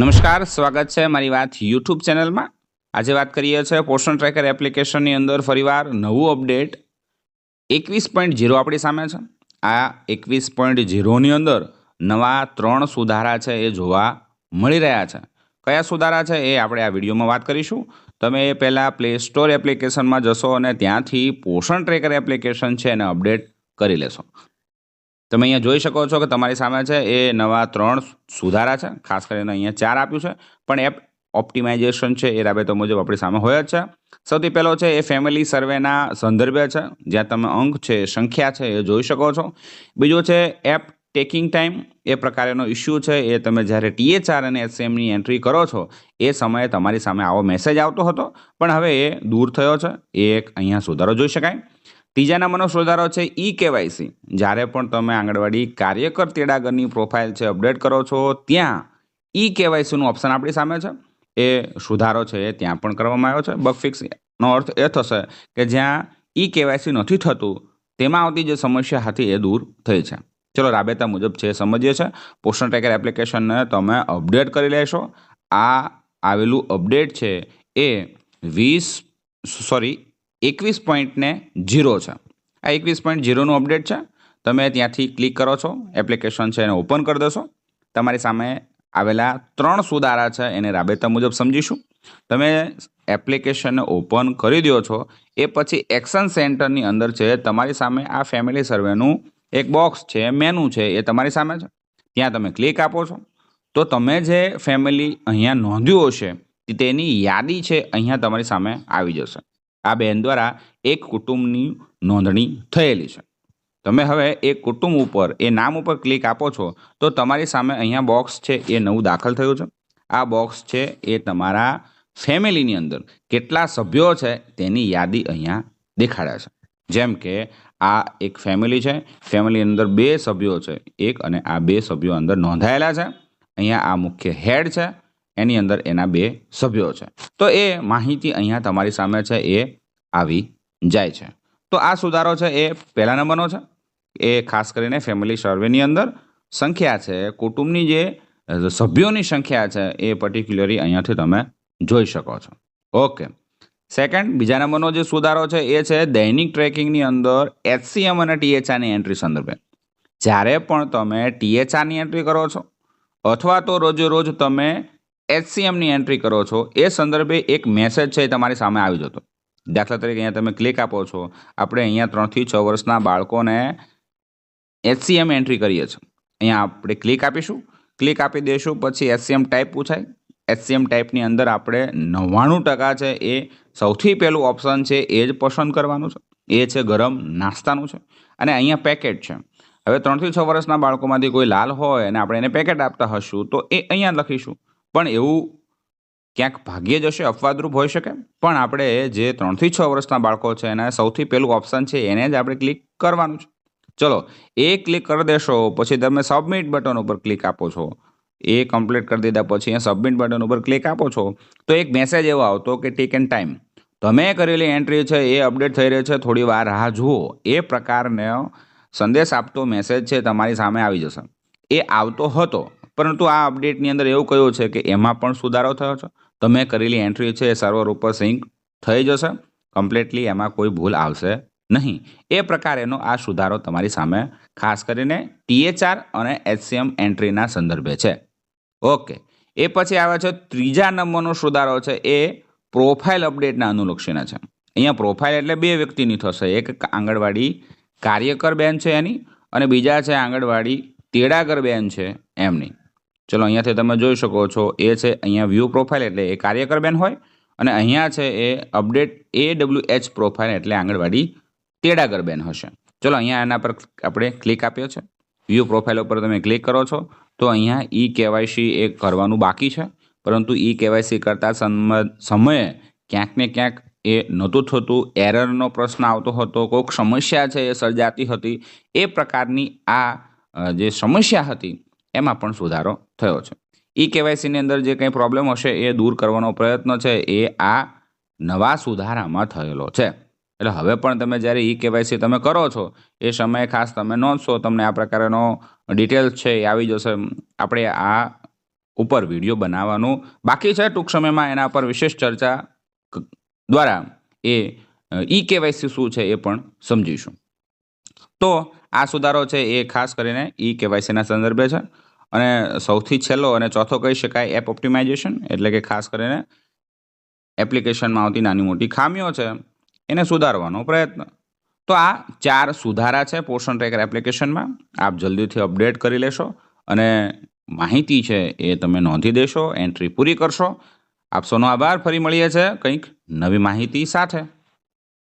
નમસ્કાર, સ્વાગત છે મારી વાત યુટ્યુબ ચેનલમાં. આજે વાત કરીએ છીએ પોષણ ટ્રેકર એપ્લિકેશનની અંદર ફરીવાર નવું અપડેટ એકવીસ પોઈન્ટ ઝીરો આપણી સામે છે. આ એકવીસ પોઈન્ટ ઝીરોની અંદર નવા ત્રણ સુધારા છે એ જોવા મળી રહ્યા છે. કયા સુધારા છે એ આપણે આ વિડીયોમાં વાત કરીશું. તમે એ પહેલાં પ્લે સ્ટોર એપ્લિકેશનમાં જશો અને ત્યાંથી પોષણ ટ્રેકર એપ્લિકેશન છે એને અપડેટ કરી લેશો. તમે અહીંયા જોઈ શકો છો કે તમારી સામે છે એ નવા ત્રણ સુધારા છે. ખાસ કરીને અહીંયા ચાર આપ્યું છે. પણ એપ ઓપ્ટિમાઇઝેશન છે એ રાબેતો મુજબ આપણી સામે હોય જ છે. સૌથી પહેલો છે એ ફેમિલી સર્વેના સંદર્ભે છે. જ્યાં તમે અંક છે, સંખ્યા છે એ જોઈ શકો છો. બીજો છે એપ ટેકિંગ ટાઈમ એ પ્રકારેનો ઇસ્યુ છે. એ તમે જ્યારે ટીએચઆર અને એસએમની એન્ટ્રી કરો છો, એ સમયે તમારી સામે આવો મેસેજ આવતો હતો. પણ હવે એ દૂર થયો છે. એ એક અહીંયા સુધારો જોઈ શકાય. ત્રીજા નંબરનો સુધારો છે ઈ કેવાયસી. જ્યારે પણ તમે આંગણવાડી કાર્યકર તેડાગરની પ્રોફાઇલ છે અપડેટ કરો છો, ત્યાં ઈ કેવાયસીનું ઓપ્શન આપણી સામે છે. એ સુધારો છે એ ત્યાં પણ કરવામાં આવ્યો છે. બગફિક્સનો અર્થ એ થશે કે જ્યાં ઈ કેવાયસી નથી થતું, તેમાં આવતી જે સમસ્યા હતી એ દૂર થઈ છે. ચલો રાબેતા મુજબ છે સમજીએ છે. પોષણ ટ્રેકર એપ્લિકેશનને તમે અપડેટ કરી લેશો. આ આવેલું અપડેટ છે એ વીસ સોરી એકવીસ પોઈન્ટને જીરો છે. આ એકવીસ પોઈન્ટ જીરોનું અપડેટ છે. તમે ત્યાંથી ક્લિક કરો છો. એપ્લિકેશન છે એને ઓપન કરી દેશો. તમારી સામે આવેલા ત્રણ સુધારા છે એને રાબેતા મુજબ સમજીશું. તમે એપ્લિકેશનને ઓપન કરી દો છો. એ પછી એક્શન સેન્ટરની અંદર છે, તમારી સામે આ ફેમિલી સર્વેનું એક બોક્સ છે, મેનુ છે, એ તમારી સામે છે. ત્યાં તમે ક્લિક આપો છો. તો તમે જે ફેમિલી અહીંયા નોંધ્યું હશે તેની યાદી છે, અહીંયા તમારી સામે આવી જશે. આ બેન દ્વારા એક કુટુંબની નોંધણી થયેલી છે. તમે હવે એ કુટુંબ ઉપર, એ નામ ઉપર ક્લિક આપો છો, તો તમારી સામે અહીંયા બોક્સ છે, એ નવું દાખલ થયું છે. આ બોક્સ છે, એ તમારા ફેમિલીની અંદર કેટલા સભ્યો છે, તેની યાદી અહીંયા દેખાડે છે. જેમ કે, આ એક ફેમિલી છે ફેમિલી અંદર બે સભ્યો છે, એક અને આ બે સભ્યો અંદર નોંધાયેલા છે. અહીંયા આ મુખ્ય હેડ છે એની અંદર એના બે સભ્યો છે. તો એ માહિતી અહીંયા તમારી સામે છે, એ આવી જાય છે. તો આ સુધારો છે, એ પહેલા નંબરનો છે. એ ખાસ કરીને ફેમિલી સર્વેની અંદર સંખ્યા છે. કુટુંબની જે સભ્યોની સંખ્યા છે, એ પર્ટિક્યુલરી અહીંયાથી તમે જોઈ શકો છો. ઓકે સેકન્ડ બીજા નંબરનો જે સુધારો છે, એ છે દૈનિક ટ્રેકિંગની અંદર એચસીએમ અને ટીએચઆરની એન્ટ્રી સંદર્ભે. જ્યારે પણ તમે ટીએચઆરની એન્ટ્રી કરો છો, અથવા તો રોજે રોજ તમે એચસીએમની એન્ટ્રી કરો છો, એ સંદર્ભે એક મેસેજ છે એ તમારી સામે આવી જતો. દાખલા તરીકે અહીંયા તમે ક્લિક આપો છો, આપણે અહીંયા ત્રણથી છ વર્ષના બાળકોને એચસીએમ એન્ટ્રી કરીએ છીએ. અહીંયા આપણે ક્લિક આપીશું ક્લિક આપી દઈશું, પછી એચસીએમ ટાઈપ પૂછાય. એચસીએમ ટાઈપની અંદર આપણે નવ્વાણું ટકા છે એ સૌથી પહેલું ઓપ્શન છે એ જ પસંદ કરવાનું છે. એ છે ગરમ નાસ્તાનું છે. અને અહીંયા પેકેટ છે. હવે ત્રણથી છ વર્ષના બાળકોમાંથી કોઈ લાલ હોય અને આપણે એને પેકેટ આપતા હશું, તો એ અહીંયા લખીશું. પણ એવું ક્યાંક ભાગ્યે જ હશે, અપવાદરૂપ હોઈ શકે. પણ આપણે જે ત્રણથી છ વર્ષના બાળકો છે, એના સૌથી પહેલું ઓપ્શન છે, એને જ આપણે ક્લિક કરવાનું છે. ચલો, એ ક્લિક કરી દેશો, પછી તમે સબમિટ બટન ઉપર ક્લિક આપો છો. એ કમ્પ્લીટ કરી દીધા પછી અહીંયા સબમિટ બટન ઉપર ક્લિક આપો છો. તો એક મેસેજ એવો આવતો કે ટેક એન્ડ ટાઈમ તમે કરેલી એન્ટ્રી છે, એ અપડેટ થઈ રહી છે, થોડી વાર રાહ જુઓ. એ પ્રકારનો સંદેશ આપતો મેસેજ છે, તમારી સામે આવી જશે. એ આવતો હતો. પરંતુ આ અપડેટની અંદર એવું કહ્યું છે કે એમાં પણ સુધારો થયો છે. તમે કરેલી એન્ટ્રી છે એ સર્વર ઉપર સિંક થઈ જશે. કમ્પ્લીટલી એમાં કોઈ ભૂલ આવશે નહીં. એ પ્રકારેનો આ સુધારો તમારી સામે ખાસ કરીને ટીએચઆર અને એચસીએમ એન્ટ્રીના સંદર્ભે છે. ઓકે એ પછી આવે છે ત્રીજા નંબરનો સુધારો છે એ પ્રોફાઇલ અપડેટના અનુલક્ષીને છે. અહીંયા પ્રોફાઇલ એટલે બે વ્યક્તિની થશે. એક આંગણવાડી કાર્યકર બેન છે એની અને બીજા છે આંગણવાડી તેડાગર બેન છે એમની. ચલો અહીંયાથી તમે જોઈ શકો છો, એ છે અહીંયા વ્યૂ પ્રોફાઇલ એટલે એ કાર્યકર બેન હોય અને અહીંયા છે એ update A W H profile એટલે આંગણવાડી તેડાગર બેન હશે. ચલો, અહીંયા એના પર આપણે ક્લિક આપ્યો છે. વ્યૂ પ્રોફાઇલ ઉપર તમે ક્લિક કરો છો, તો અહીંયા ઈ કેવાયસી એ કરવાનું બાકી છે. પરંતુ ઈ કેવાયસી કરતા સમયે ક્યાંક ને ક્યાંક એ નહોતું થતું એરરનો પ્રશ્ન આવતો હતો, કોઈક સમસ્યા છે એ સર્જાતી હતી, એ પ્રકારની આ જે સમસ્યા હતી એમાં પણ સુધારો થયો છે. ઈ કેવાયસીની અંદર જે કંઈ પ્રોબ્લેમ હશે એ દૂર કરવાનો પ્રયત્ન છે, એ આ નવા સુધારામાં થયેલો છે. એટલે હવે પણ તમે જ્યારે ઈ કેવાયસી તમે કરો છો, એ સમયે ખાસ તમે નોંધશો, તમને આ પ્રકારનો ડિટેલ્સ છે એ આવી જશે. આપણે આ ઉપર વીડિયો બનાવવાનું બાકી છે. ટૂંક સમયમાં એના પર વિશેષ ચર્ચા દ્વારા એ ઈ કેવાયસી શું છે એ પણ સમજીશું. તો આ સુધારો છે એ ખાસ કરીને ઈ કેવાયસીના સંદર્ભે છે. અને સૌથી છેલ્લો અને ચોથો કહી શકાય એપ ઓપ્ટિમાઇઝેશન, એટલે કે ખાસ કરીને એપ્લિકેશનમાં આવતી નાની મોટી ખામીઓ છે, એને સુધારવાનો પ્રયત્ન. તો આ ચાર સુધારા છે પોષણ ટ્રેકર એપ્લિકેશનમાં. આપ જલ્દીથી અપડેટ કરી લેશો અને માહિતી છે એ તમે નોંધી દેશો, એન્ટ્રી પૂરી કરશો. આપ સૌનો આભાર, ફરી મળીએ છે કંઈક નવી માહિતી સાથે.